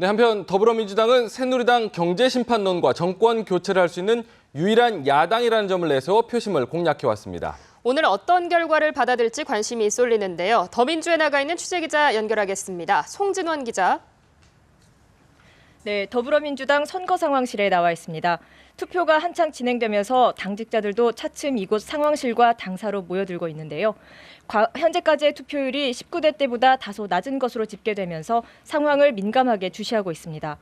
네, 한편 더불어민주당은 새누리당 경제심판론과 정권 교체를 할 수 있는 유일한 야당이라는 점을 내세워 표심을 공략해왔습니다. 오늘 어떤 결과를 받아들일지 관심이 쏠리는데요. 더민주에 나가 있는 취재기자 연결하겠습니다. 송진원 기자. 네, 더불어민주당 선거 상황실에 나와 있습니다. 투표가 한창 진행되면서 당직자들도 차츰 이곳 상황실과 당사로 모여들고 있는데요. 과- 현재까지의 투표율이 19대 때보다 다소 낮은 것으로 집계되면서 상황을 민감하게 주시하고 있습니다.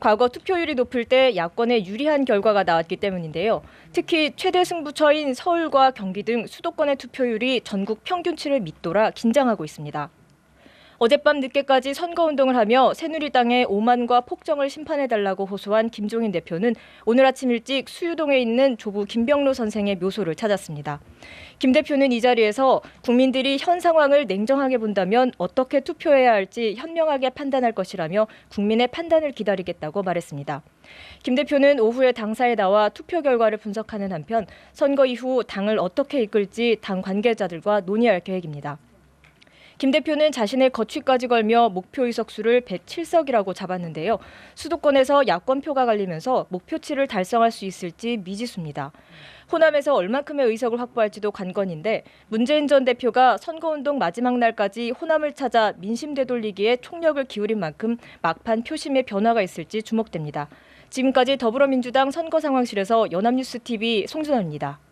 과거 투표율이 높을 때 야권에 유리한 결과가 나왔기 때문인데요. 특히 최대 승부처인 서울과 경기 등 수도권의 투표율이 전국 평균치를 밑돌아 긴장하고 있습니다. 어젯밤 늦게까지 선거운동을 하며 새누리당의 오만과 폭정을 심판해달라고 호소한 김종인 대표는 오늘 아침 일찍 수유동에 있는 조부 김병로 선생의 묘소를 찾았습니다. 김 대표는 이 자리에서 국민들이 현 상황을 냉정하게 본다면 어떻게 투표해야 할지 현명하게 판단할 것이라며 국민의 판단을 기다리겠다고 말했습니다. 김 대표는 오후에 당사에 나와 투표 결과를 분석하는 한편 선거 이후 당을 어떻게 이끌지 당 관계자들과 논의할 계획입니다. 김 대표는 자신의 거취까지 걸며 목표 의석수를 107석이라고 잡았는데요. 수도권에서 야권표가 갈리면서 목표치를 달성할 수 있을지 미지수입니다. 호남에서 얼만큼의 의석을 확보할지도 관건인데 문재인 전 대표가 선거운동 마지막 날까지 호남을 찾아 민심 되돌리기에 총력을 기울인 만큼 막판 표심의 변화가 있을지 주목됩니다. 지금까지 더불어민주당 선거 상황실에서 연합뉴스 TV 송준호입니다.